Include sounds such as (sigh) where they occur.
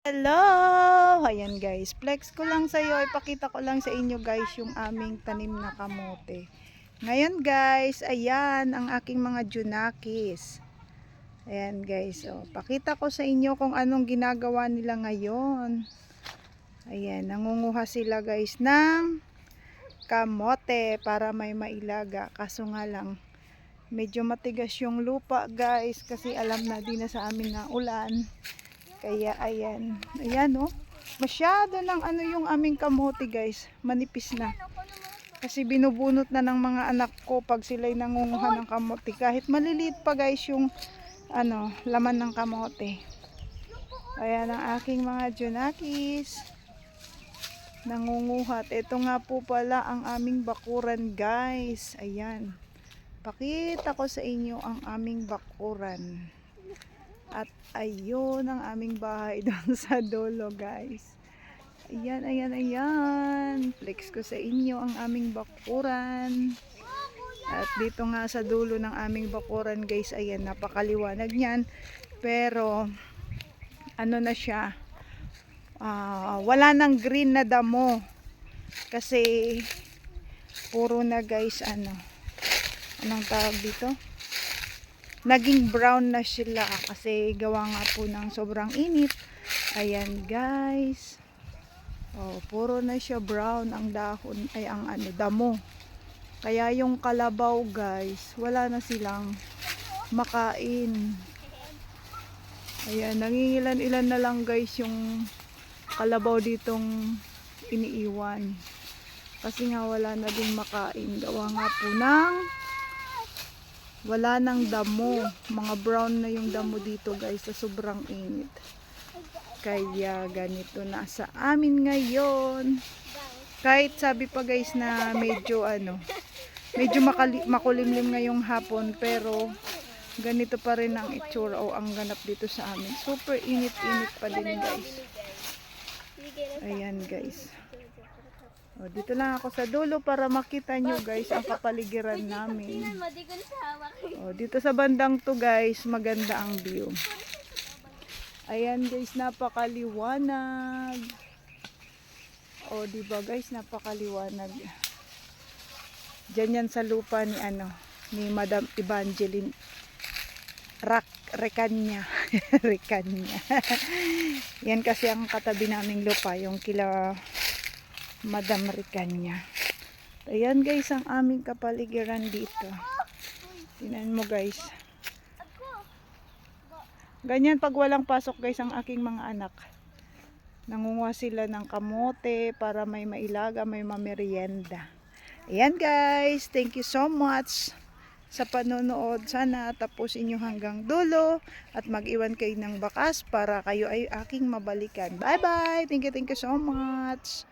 Hello! Ayan guys, flex ko lang sa iyo, ipakita ko lang sa inyo guys yung aming tanim na kamote. Ngayon guys, ayan ang aking mga junakis. Ayan guys, oh, pakita ko sa inyo kung anong ginagawa nila ngayon. Ayan, nangunguha sila guys ng kamote para may mailaga. Kaso nga lang, medyo matigas yung lupa guys kasi alam na din na sa amin na ulan. Kaya ayan. Ayan oh. Masyado ng ano yung aming kamote guys. Manipis na. Kasi binubunot na ng mga anak ko pag sila'y nangunguha ng kamote. Kahit maliliit pa guys yung ano, laman ng kamote. Ayan ang aking mga junakis. Nangunguha. At ito nga po pala ang aming bakuran guys. Ayan. Pakita ko sa inyo ang aming bakuran. At ayun ang aming bahay (laughs) doon sa dulo guys. Ayan, ayan, ayan. Flex ko sa inyo ang aming bakuran. At dito nga sa dulo ng aming bakuran guys, ayan, napakaliwanag niyan. Pero, ano na siya, ah, wala nang green na damo. Kasi, puro na guys, ano, anong tawag dito? Naging brown na sila kasi gawa nga po ng sobrang init. Ayan guys. Oh, puro na siya brown ang dahon ay ang ano damo. Kaya yung kalabaw guys wala na silang makain. Ayan nangingilan-ilan na lang guys yung kalabaw ditong iniiwan. Kasi nga wala na din makain. Gawa nga po ng wala nang damo. Mga brown na yung damo dito guys sa sobrang init. Kaya ganito na sa amin ngayon. Kahit sabi pa guys na medyo ano medyo makulimlim ngayong hapon pero ganito pa rin ang itsura o ang ganap dito sa amin. Super init-init pa din guys. Ayan guys o, dito lang ako sa dulo para makita nyo guys ang kapaligiran namin. o, dito sa bandang to guys maganda ang view. Ayan guys napakaliwanag. O diba guys napakaliwanag. Dyan yan sa lupa ni ano ni Madam Evangeline Rak Rekanya (laughs) Rekanya yan kasi ang katabi naming lupa yung kila Madam Ricanya. Ayan guys ang aming kapaligiran dito. Tingnan mo guys. Ganyan pag walang pasok guys ang aking mga anak. Nangunguha sila ng kamote para may mailaga, may mamerienda. Ayan guys, thank you so much sa panonood. Sana tapusin nyo hanggang dulo at mag-iwan kayo ng bakas para kayo ay aking mabalikan. Bye bye! Thank you, thank you so much!